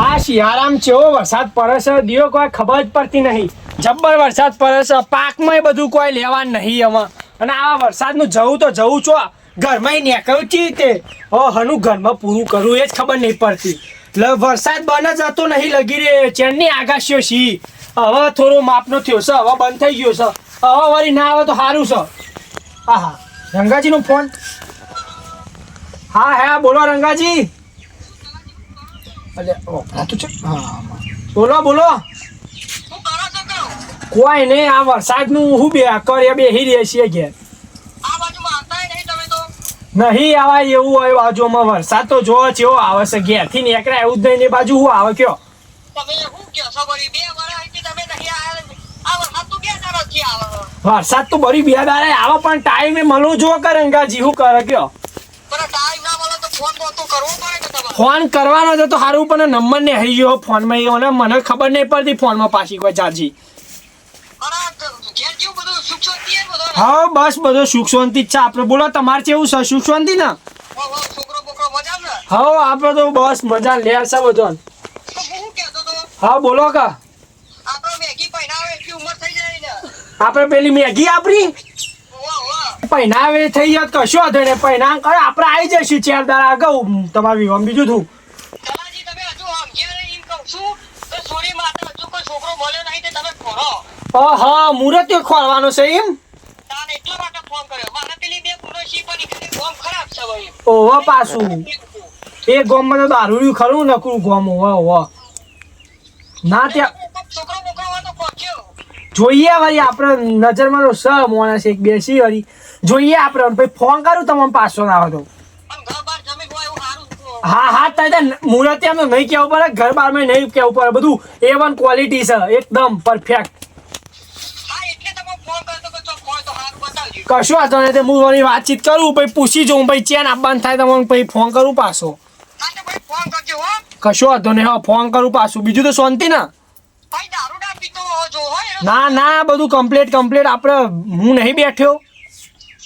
આ શિયાળામાં ચેવો વરસાદ પડે છે દિયો કોઈ ખબર જ પડતી નહીં. જબ્બર વરસાદ પડે છે, પાકમાં બધું કોઈ લેવા નહીં એમાં અને આ વરસાદનું જવું તો જવું છો ઘરમાં નીકળ્યું ચી રીતે? હનું ઘરમાં પૂરું કરવું એ જ ખબર નહીં પડતી. વરસાદ બને જ હતો નહીં લગી રે, ચેનની આગાશીઓ છી હવે થોડો માપનો થયો છે, હવે બંધ થઈ ગયો છે. હવે વળી ના આવે તો સારું છે. આહા, રંગાજીનો ફોન. હા હા, બોલો રંગાજી. હા બોલો બોલો? કોઈ નહીં, આ વરસાદનું હું બે કરે બે રહે છીએ ઘેર. નહીં આવા એવું હોય બાજુમાં, વરસાદ તો જો ચેવો આવે છે. ઘેરથી નીકળ્યા એવું જ નહીં, ને બાજુ હું આવે કયો? વરસાદ. વરસાદ તો બરી બે દાડે આવે, પણ ટાઈમે મળવું જો કરે, અંગાજી હું કરે કયો પણ ટાઈમ ના મળે તો ફોન કરવાનો છે તો સારું પણ નંબર ને હઈ ગયો ફોનમાં એ મને મને ખબર નહીં પડતી ફોનમાં પાછી કોઈ ચાર્જી છે? હા બસ બધો સુખ શાંતિ જ છે. આપણે બોલો તમારે કેવું છે? સુખ શાંતિ ને? હો, આપણે તો બસ મજા લેર છે બધો હું બોલો કા. આપણો પેલી મેગી આપણી? વાહ. થઈ જાય કશો વાંધો પહેના કરે આપણે આવી જઈશું ચાર દાડા અગાઉ. તમારા વિવાહ બીજું થયું હા મુહૂર્ત ખોલવાનો છે એમ? ઓવા પાછું. એ ગોમમાં તો દારૂ ખરું નકરું ગોમ. ઓવા ઓવા ના ત્યાં જોઈએ વળી આપણે નજરમાં તો સ માણસ એક બેસી વળી. જોઈએ આપણે. ભાઈ ફોન કરું તમને પાછો ના હતો હા હા તારે મુહૂર્ત એમ નહીં કેવું પડે. ઘર બાર બારમાં નહીં કેવું પડે. બધું એ વન ક્વોલિટી છે. એકદમ પરફેક્ટ કશું વાંધો નહીં તે હું મારી વાતચીત કરું પછી પૂછી જોઉં પછી ચેન આપવાનું થાય તમને પછી ફોન કરું પાછો. કશું ભાઈ વાંધો નહીં હા ફોન કરું પાછું. બીજું તો શાંતિ ભાઈ ને. ના ના બધું કમ્પ્લેટ કમ્પ્લેટ આપણે હું નહીં બેઠ્યો.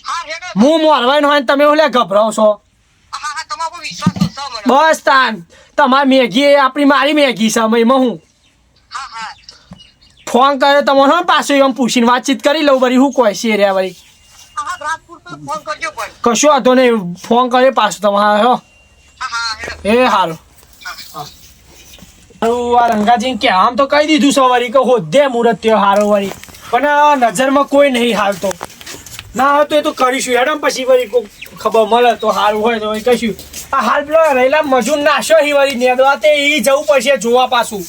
હા મોરવાઈનો હોય ને તમે ઓલે ગભરાવ છો. બસ તાન. તમારી મેગી એ આપણી મારી મેગી છે સમયમાં હું. ફોન કરે તમારો હો પાછું એમ પૂછીને વાતચીત કરી લઉં વળી હું કોઈ છે રે વળી. કશો વાંધો નહીં ફોન કરે પાછું તમારે હો એ સારું આ રંગાજીને કે આમ તો કહી દીધું સવારી કે હોદ્દે મુહૂર્ત થયો હારો વળી. પણ નજરમાં કોઈ નહીં હાલ તો ના તો એ તો કરીશું. હેડમ પછી વળી કોઈ ખબર મળે તો હારું હોય તો કહીશું. આ હાલ પેલો રહેલા મજૂર નાશો હી વળી નેદવા તે એ જવું પડશે જોવા પાછું.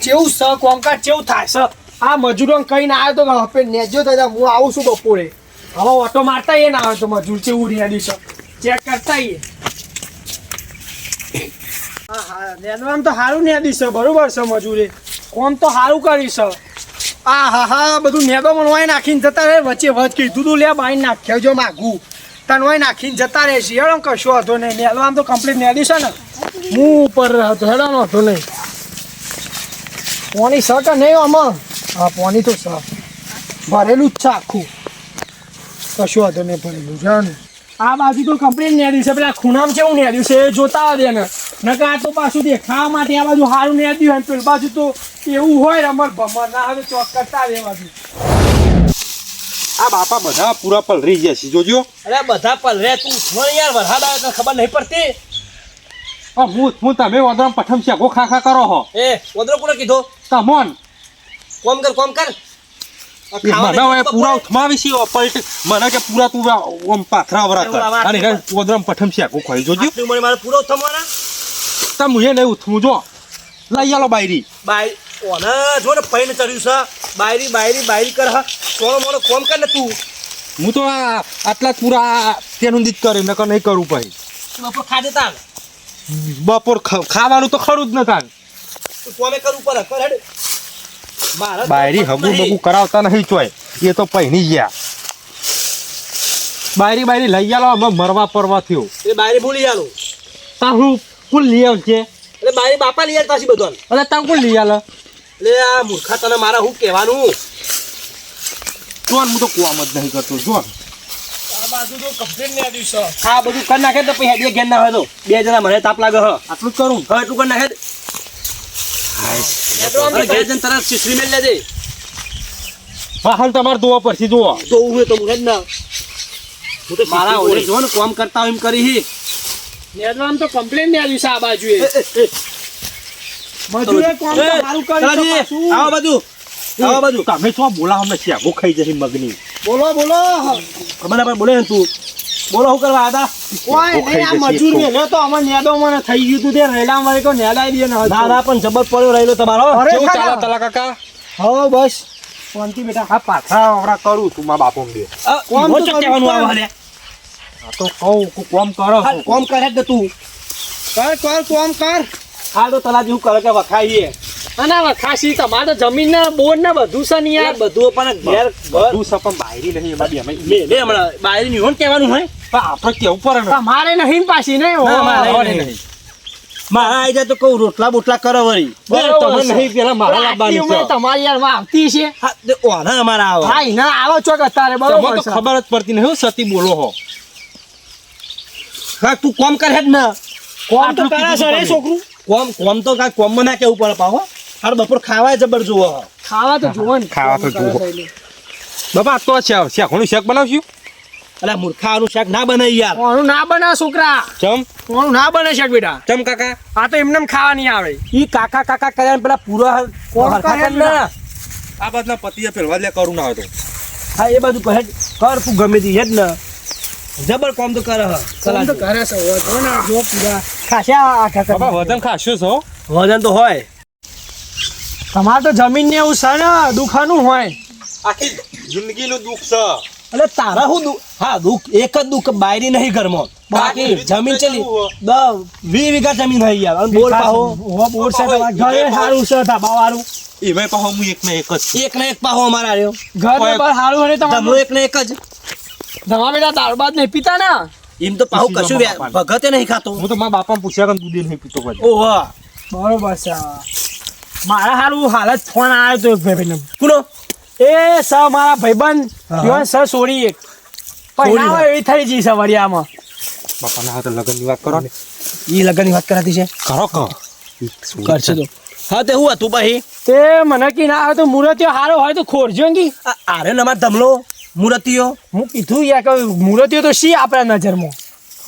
જેવું સ કોમકાજ જેવું થાય. સ, આ મજૂરોને કહીને આવ્યો તો હવે નેજો દાદા હું આવું છું બપોરે. હવે ઓટો મારતા એ ના આવે તો મજૂર કેવું રેડી છે. ચેક કરતા એ હા હા નેદવામ તો સારું નેદી છે. બરોબર છે મજૂરે. કોમ તો સારું કરી છે. આ હા હા, બધું નેદો મનવાઈ નાખીને જતા રહે, વચ્ચે વચ કીધું તું, લે બાઈ, નાખ્યો જો માગું. તનવાઈ નાખીને જતા રહે છે હેડો કશો હતો નહીં. નેદવામ તો કમ્પ્લીટ નેદી છે ને. હું ઉપર હતો હેડો નો હતો નહીં. છે કે નહીં આમાં? હા, પોણી તો છે. ભરેલું જ છે આખું. કશું હતો નહીં, ભરેલું છે ને આ બાજુ તો કમ્પ્લીટ નેડ્યું છે. પેલા ખૂણામાં કેવું નેડ્યું છે? એ જોતા આવે ને. નકા આ તો પાછું દેખાવા માટે આ બાજુ સારું નેડ્યું હોય પેલી બાજુ તો એવું હોય અમાર ભમર ના હવે ચોક કરતા આવે આ બાપા બધા પૂરા પલરી ગયા છે જોજો. અરે બધા પલરે તું ઉઠવો યાર વરસાદ આવે તને ખબર નહીં પડતી? હું હું તમે ઓદરમ પઠમ શેકો ખા ખા કરો હો. એ ઓદરો કોને કીધો? તમોન કોમ કર કોમ કર. આ મને પૂરા. ઉઠમાવી છે પલટ મને કે પૂરા તું ઓમ પાથરા વરા અને ઓદરમ પઠમ શેકો ખાઈ જોજો. આટલી મારે પૂરો થવાના તમ નહીં જો. લઈ આલો બાયરી. બાય ઓને જો ને પૈન ચડ્યું છે. બાયરી બાયરી બાયરી કર સોનો મોનો કોમ કર ને તું? હું તો આ આટલા પૂરા તેનું દીત કરી નકર નહીં કરું પછી બપોર ખા દેતા બપોર ખાવાનું તો ખરું જ ન તું કોમે કરવું પડે? કર હેડ? બાયરી હગુ બગુ કરાવતા નહીં ચોય. એ તો પહેરી ગયા. બાયરી બાયરી લઈ આલો અમે મરવા પરવા થયો. એ બાયરી ભૂલી આલો? તારું કુલ લઈ આવજે. એટલે બાયરી બાપા લઈ આવતા છે બધો એટલે તારું કુલ લઈ આલે? એટલે આ મૂર્ખા તને મારા હું કહેવાનું? જોન હું તો કોમ જ નહીં કરતો જોન. બાજુ આ બધું કરી નાખે તો પછી હેડીએ ઘેર ના હોય તો. બે જણા મને તાપ લાગે હ. આટલું જ કરું? હવે એટલું કર નાખે. ઘેર જઈને તરત શીશડી મેળ લેજે. હા હાલ તમારે ધોવા પડશે જોવો તો હું એ તો હું ના. હું તો મારા ઓળે જો ને કોમ કરતા હોય એમ કરી હી. નેદવામાં તો કમ્પ્લેન ને આવી છે આ બાજુએ. મજૂરે કોમ તો એ, સારું કર્યું છે તલાજી, પાછું. આવો બાજુ આવો બાજુ. તમે શું બોલા અમને શેગો ખાઈ જશે મગની. બોલો બોલો. ખબર ના બોલે તું. બોલો શું કરવા હતા? કોઈ નહીં આ મજૂર મેલ્યો તો અમે નેદો મને થઈ ગયું તું તે રહેલા મારે કોઈ નેદાઈ દે ને ના ના પણ જબર પડ્યો રહેલો તમારો. કેવું ચાલે તલા કાકા? હો બસ. શાંતિ બેટા. પાછા હમણાં કરું તું મા બાપો કોમ તો કહેવાનું આવે આ તો કહું કોમ કરો હા, કોમ કરે જ તું. કર કર કોમ કર. હા તો તલાજી હું કરે કે વખાઈએ? અને હવે તમારે જમીન ના બોર ને બધું છે ને યાર. બધું પણ ઘેર બધું છે પણ બાયરી નહીં એમાં બે અમે મે હમણાં બાયરી નહીં હોન કહેવાનું હોય? પણ આપણે કેવું પડે તમારે નહીં પાછી નહીં મારે નહીં. મારા આઈ જાય તો કહું રોટલા બોટલા કરો વળી. તમે નહીં પેલા મારા લાવવાની છે. તમારી યાર આવતી છે. ઓના અમારા આવે. હા ના આવો ચોક અત્યારે બરોબર તો ખબર જ પડતી નહીં હું સતી બોલો હો. હા તું કોમ કરે જ ના. કોમ તો કરે છે રે છોકરું. કોમ કોમ તો કાંઈ કોમમાં ના કેવું પડે પાહો. હાર બપોર ખાવાય જબર જુઓ. ખાવા તો જુઓ ને. ખાવા તો જુઓ. બાપા તો છે શેકોનું શેક બનાવશું? અલા મૂર્ખાનું શાક ના બનાવી યાર. કોનું ના બને છોકરા? ચમ? કોનું ના બને છે બેટા? ચમ કાકા? આ તો એમને ખાવા નહીં આવે. ઈ કાકા કાકા કર્યા પેલા પૂરા કોણ કરે ને. આ બાજના પતિએ ફેરવા લે કરું ના હોય તો. હા એ બાજુ કહે કર તું ગમે તે હેડ ને. જબર કોમ તો કરે હ. કોમ તો કરે છે હવે જો ને જો પૂરા. ખાસા આખા બાપા કરી વજન ખાશું છો? વજન તો હોય. તમાર તો જમીન ને એવું છે ને દુખાનું હોય. આખી જિંદગીનું દુઃખ છે. એટલે તારા હું હા દુઃખ એક જ દુઃખ બાયરી નહીં ઘરમાં. બાકી બાકી જમીન ચલી દ વીસ વીઘા જમીન થઈ ગયા. અને બોર પાહો. બોર છે ઘરે સારું છે ધાબા વાળું. એમાં પાહો હું એક ને એક જ. એક ને એક પાહો અમારા રહ્યો ઘર પર સારું હોય તમારું એક ને એક જ. તમારા બેટા દાળ બાદ નહીં પીતા ને? એમ તો પાહુ કશું ભગતે નહીં ખાતો. હું તો મારા બાપા પૂછ્યા કે દૂધ નહીં પીતો ઓહો. બરોબર છે. મારા હારું હાલ જ ફોન આવ્યો તો એક ભાઈબંધનો. કુનો? એ સ મારા ભાઈબંધ હા. સ સોરી એક. સોરી પહેરાવો એવી થઈ જઈ છે વરિયામાં બાપાના હાથે લગ્નની વાત કરો ને. ઈ લગનની વાત કરાતી છે? કરો કહો કરશે તો? હા તે હું હતું ભાઈ? તે મને કી ના આવે તો મુરતીઓ હારો હોય તો ખોરજો ને આરે નમા ધમલો. મૂર્તિઓ? હું કીધું યા કે મૂર્તિઓ તો શી આપણા નજરમાં?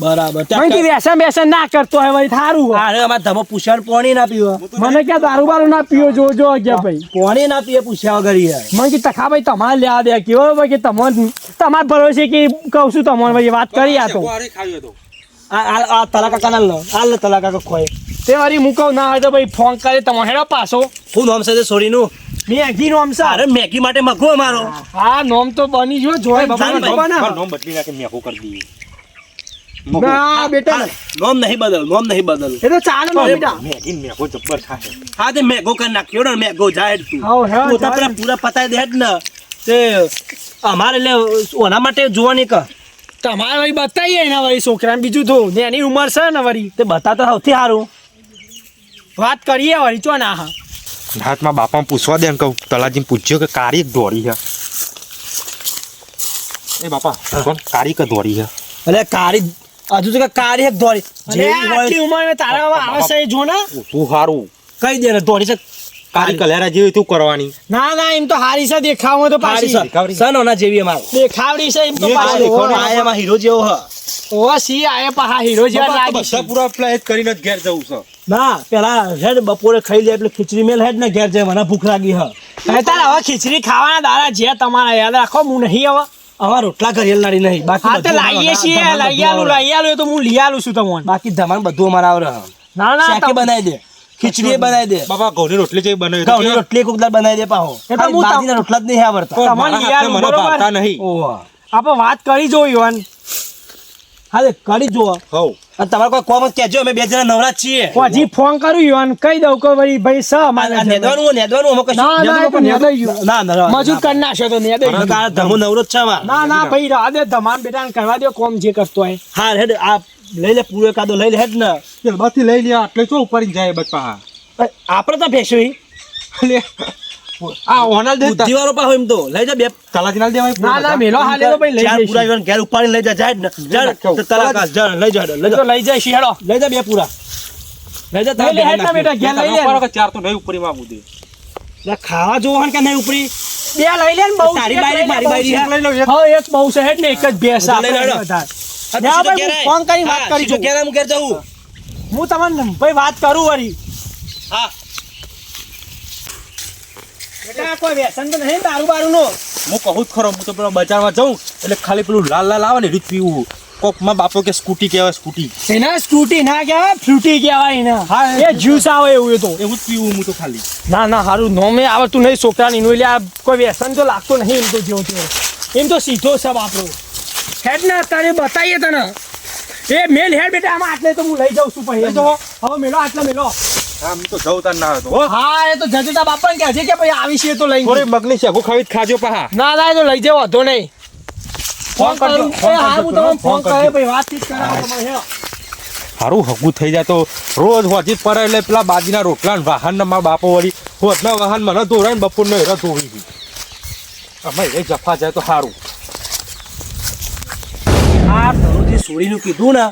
બરાબર. મને કી વ્યસન બેસન ના કરતો હોય વળી થારું હોય. આરે અમાર ધમો પૂછ્યા પોણી ના પીવો. મને ક્યાં દારૂ બારૂ ના પીવો જો જો કે ભાઈ. પોણી ના પીએ પૂછ્યા વગર યાર. મને કી તખા ભાઈ તમારે લેવા દે કેવો ભાઈ કે તમને તમારે ભરોસે કે કહું છું તમને ભાઈ વાત કરી આ તો. આ આ- આ તલા કાકા લો. આ લે તલા કાકા ખોય. તે વારી હું કહું ના હોય તો ભાઈ ફોન કરે તમારે હેડો પાછો. હું નામ છે સોરીનું? મેં અગી નોમ સા અરે મેગી માટે મગો અમારો હા નોમ તો બની જો જોય બાપા નોમ બદલી નાખે મેકો કરી દઈએ. ના બેટા. નોમ નહીં બદલ નોમ નહીં બદલ. એ તો ચાલે ને બેટા. મેગી જબ્બર થાય હા તે મેગો કરી નાખ્યો ને મેગો જાય તું. તું પેલા પૂરા પતાઈ દે ને. તે અમારે એટલે ઓના માટે જોવાની કર. તમારે વળી બતાવીએ ને વળી છોકરાને બીજું તો. ને એની ઉંમર છે ને વળી. તે બતાતા સૌથી સારું. વાત કરીએ વળી ચો ના હા. હાથમાં બાપા પૂછવા દે ને કહું તલાજી પૂછ્યો કે કારી એક દોડી છે. એ બાપા કોણ? કારી કે દોરી છે? એટલે કારી હજુ તો કારી એક દોરી. જે આટલી ઉંમર તારા હવે આવે છે એ જો ને. તું હારું? કઈ દે દોરી છે. કારી કલેરા જેવી તું કરવાની. ના ના એમ તો હારી છે દેખાવ તો પાછી. છે. સનોના જેવી અમાર. દેખાવડી છે એમ તો પાછી. દેખાવડી. આ એમાં હીરો જેવો હ. ઓ સી આયા પા હીરો જેવા લાગી પૂરા પ્લેટ કરીને જ ઘેર જવું છે. ના પેલા હેડ બપોરે ખાઈ લે એટલે ખીચડી મેલ હેડ ને ઘેર જાય મને ભૂખ લાગી હ. તાર હવે ખીચડી ખાવાના દાડા જે તમારા યાદ રાખો હું નહીં હવે. અમાર રોટલા ઘરેલ નાડી નહીં બાકી હા તો લાવીએ છીએ લઈ આલું લઈ આલું એ તો હું લઈ આલું છું તમને. બાકી ધમાન બધું અમારા આવડે ના ના શાકે બનાવી દે ખીચડી બનાવી દે. બાપા ઘઉંની રોટલી જેવી બનાવી ઘઉંની રોટલી કોક દાળ બનાવી દે પાહો. એ તો હું રોટલા જ નહીં આવડતા. પણ તમારે મારા યાર મને બરોબર. નહીં. ઓહો. આપણે વાત કરી જોયું હા કરી જુઓ. હઉ અને તમારે કોઈ કોમ કેજો કહેજો અમે બે જણા નવરા છીએ. હજી ફોન કર્યું યુવાન કહી દઉં કે ભાઈ ભાઈ સ મારે નેદવાનું નેદવાનું અમે કશું- ના ના. ના ના મજૂર કરી નાખ્યો તો નેદાઈ ના, ના, ધમો નવરો જ છે ના ના ભાઈ રાહ દે બેટા બેટાને કરવા દો કોમ જે કરતો હોય. હા હેડ આ લઈ લે પૂરો કાદો લઈ લે હેડ ને. પેલમાંથી લઈ લે આટલે ચો ઉપર જાય બચપા આપણે તો ભેસવી. લે આ ઓનલ દે બુદ્ધિવાળો પાહો એમ તો. લઈ જા બે તલાજી ના દેવાય ના ના મેલો હાલે તો ભાઈ લઈ ચાર પૂરા જઈશું ઘેર ઉપાડીને લઈ જા જાય ને જા નાખ્યો. તો તલાક આ, જા લઈ જા લઈ જા. લઈ જઈશું હેડો. લઈ જા બે પૂરા. લઈ જા લઈ હેડ ના બેટા ઘેર લઈ લે. ઉપર ચાર તો નહીં ઉપરી માં આવું દે લે, ખાવા જોવા કે નહીં ઉપરી? બે લઈ લે ને બહુ તારી બારી, મારી બારી, લઈ લઉં, એક. હા એક બહુ છે હેડ ને એક જ ભેંસ આપણે વધારે. જા ફોન કરી વાત કરી છું. ઘેર હું ઘેર જાઉં હું તમને ભાઈ વાત કરું વળી હા. આ વ્યસન તો નહીં દારૂ બારૂ નો હું કહું જ ખરો હું તો પેલા બજારમાં જાઉં એટલે ખાલી પેલું લાલ લાલ આવે ને જ પીવું. કોકમાં બાપો કે સ્કૂટી કહેવાય સ્કૂટી. એના સ્કૂટી ના કહેવાય ફ્રૂટી કહેવાય એના. હા, એ જ્યુસ આવે એવું એ તો. એવું જ પીવું હું તો ખાલી. ના ના હારું નોમે આવતું નહીં છોકરાની નું એટલે આ કોઈ વ્યસન તો લાગતો નહીં એમ તો જેવો તેવો. એમ તો સીધો સબ આપણો હેડ ને અત્યારે બતાવીએ તને. એ મેલ હેડ બેટા આમાં આટલે તો હું લઈ જાઉં છું પછી હવે મેલો આટલો મેલો. હા હું તો જવું તાર ના હતો હો. હા એ તો જજુતા બાપાને કહે છે કે ભાઈ આવી છે તો લઈ થોડી મગની છે ખાવી ખાજો પાહા. ના ના તો લઈ જાવ વધો નહીં. ફોન કરજો, હા હું તમને ફોન. કરે ભાઈ વાતચીત કરાવો. સારું હગું થઈ જાય તો રોજ હોજી પડે એટલે પેલા બાજીના રોટલા વાહનમાં બાપો વળી. હોજના વાહન મને ધોરાય ને બપોર નો હેરા ધોવી ગઈ અમે એ જફા જાય તો સારું આ તારું જે સોડીનું કીધું ને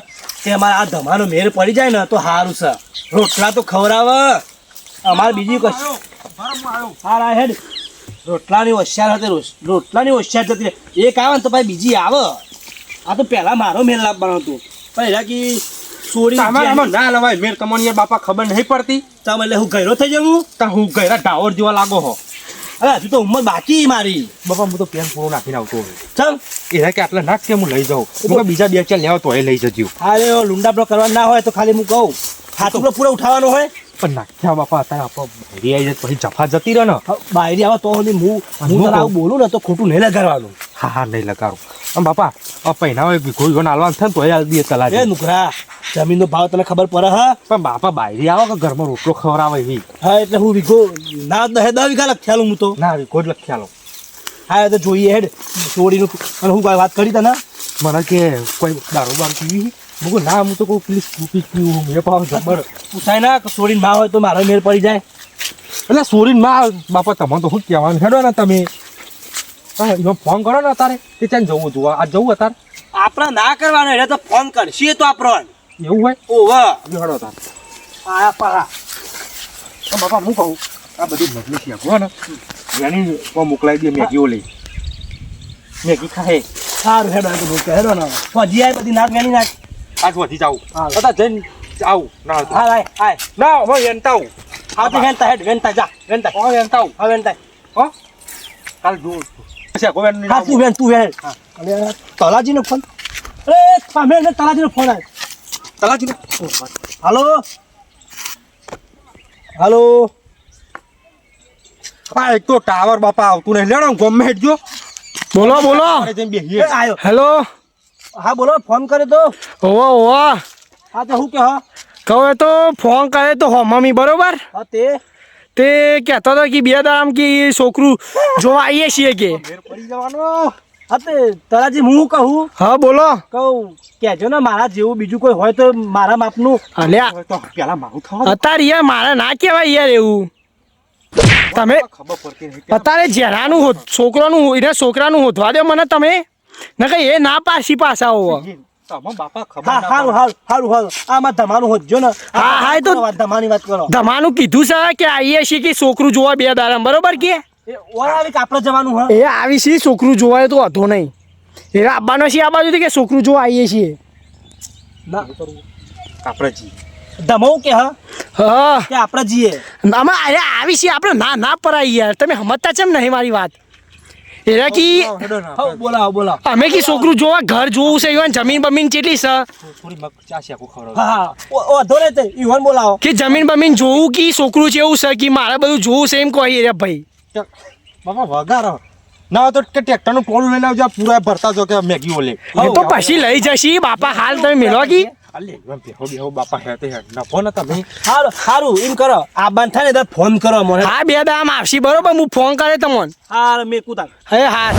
તે અમારા આ ધમાનો મેર પડી જાય ને તો સારું છે. રોટલા તો ખવડાવે. અમારે બીજી કશું હારા હેડ. રોટલાની હોશિયાર હતી રોટલાની હોશિયાર જતી એક આવે ને તો ભાઈ બીજી આવે. આ તો પહેલા મારો મેલ લાવવાનો હતો. પણ એના કી તમારે ના લવાય. મેર તમને બાપા ખબર નહીં પડતી. તમે એટલે હું ગયરો થઈ જાઉં? તા હું ગયરા ટાવર જેવા લાગો હો. અરે હજુ તો ઉંમર બાકી મારી. બાપા હું તો પેન પૂરો નાખીને આવતો. ચલ એના કે આટલા નાખ કે હું લઈ જાઉં? હું બીજા બે ચાર લેવા તો એ લઈ જજો અરે લુંડા બ્લોક કરવા ના હોય તો ખાલી હું કહું. હાથ પૂરો ઉઠાવવાનો હોય? પણ નાખ્યા બાપા અત્યારે આપણો બાયરી આવી જાય પછી જફા જતી રહે ને. બાયરી આવે તો હું હું તને આવું બોલું ને તો ખોટું નહીં લગાડવાનું. હા હા નહીં લગાડું. આમ બાપા પૈના હોય કોઈ ગોન હાલવાનું થાય ને તો એ હાલ દે એ તલાજી નુકરા જમીનનો ભાવ તને ખબર પડે હા? પણ બાપા બાયરી આવે કે ઘરમાં રોટલો ખવડાવે એવી? હા એટલે હું વિઘો ના દહે દહ વીઘા લખ્યાલું હું તો. ના વિઘો જ લખ્યા લખ્યાલો હા એ તો જોઈએ હેડ ચોરીનું અને હું વાત કરી તને? મને કે કોઈ દારૂ બાર પીવી કહું ના હું તો કહું પ્લીઝ ચૂકી પીવું મેં પાવ જબર. પૂછાય ના કે ચોરી ના હોય તો મારો મેળ પડી જાય. એટલે સોરીનમાં બાપા તમને તો શું કહેવાનું? હેડો ને તમે. એમાં ફોન કરો ને અત્યારે. કે ત્યાં જવું જોવા આ જવું અત્યારે? આપણે ના કરવાનો એટલે તો ફોન કરશે તો આપણો. એવું હોય? ઓવા. હેડો તાર આ પાલા બાપા હું કહું? આ બધી મગની હો ને. એની મોકલાવી દે મેગીઓ લઈ મેગી ખાય. સારું હેડો ભૂલ હેડો ને. હજી આય બધી નાક મેલી નાખ. વધી જાઉં. બધા જઈને આવું ના હા લાય હાય ના હવે એનતા આવું હા વેનતા હેડ વેનતા જા વેનતા હવે એનતા આવું હા વેનતા હો કાલ જોઉં શેકો બેન હા તું વેન તું વેન અરે તલાજીનો ફોન અરે પામે ને તલાજીનો ફોન આવ્યો તલાજી હાલો હાલો હા એક તો ટાવર બાપા આવતું નહીં લેણો ગમે હેડજો બોલો બોલો હેલો હા બોલો ફોન કર્યો તો? ઓવા ઓવા. હા તો હું કે હા કહે તો ફોન કરે તો હો મમ્મી બરોબર? હા તે? તે કહેતો હતો કે બે દામ કે છોકરું જોવા આવીએ છીએ કે. પડી જવાનો. હા તે તલાજી હું કહું? હા બોલો. કહું કહેજો ને મારા જેવું બીજું કોઈ હોય તો મારા માપનું. અલ્યા તો પેલા મારું થવા અત્યારે યાર મારા ના કહેવાય યાર એવું. તમે અત્યારે જેનાનું છોકરાનું એને છોકરાનું હોધવા દો મને તમે. નકર એ ના પાસી પાસા હોવો તમે બાપા ખબર હા ના સારું હાલ સારું હાલ આમાં તમારું હોજો ને. હા, હા, એ તો- તમારી વાત કરો. ધમાનું કીધું છે કે આવીએ છીએ કે છોકરું જોવા બે દાડા બરોબર કે? એ આવી કે આપણે જવાનું હા? એ આવી છે છોકરું જોવાય તો હતો નહીં. એ આવવાનો છે આ બાજુ કે છોકરું જોવા આવીએ છીએ. ના. આપણે કે હા? હા. આપણે જઈએ? આવી છીએ આપણે ના ના પરાઈ યાર. તમે સમજતા છે નહીં મારી વાત. એટલે કી હેડો ના હા બોલાવો બોલાવો. અમે કી છોકરું જોવા ઘર જોવું છે ઈવન જમીન બમીન કેટલી છે? થોડી મગ ચા શેકો ખવડાવો હા હા. ઓ- ઓ ધોરે તે ઈવન બોલાવો. કે જમીન બમીન જોવું કે છોકરું છે એવું છે કે મારે બધું જોવું છે એમ કહી રે ભાઈ. બાપા વગારો ના તો કે ટ્રેક્ટરનું નું લઈને આવજો આ પૂરા ભરતા જો કે મેગી ઓલે. એ તો પછી લઈ જશી બાપા હાલ તમે મેળવા કી? અલે એમ બેહો બેહો બાપા હેતે હેડ. નફો ને તમે હારું સારું એમ કરો. આ બાન થાય ને તો ફોન કરો મને. હા બે દામ આવશી. બરોબર હું ફોન કરે તમને. હાર મેં કુતા હે હા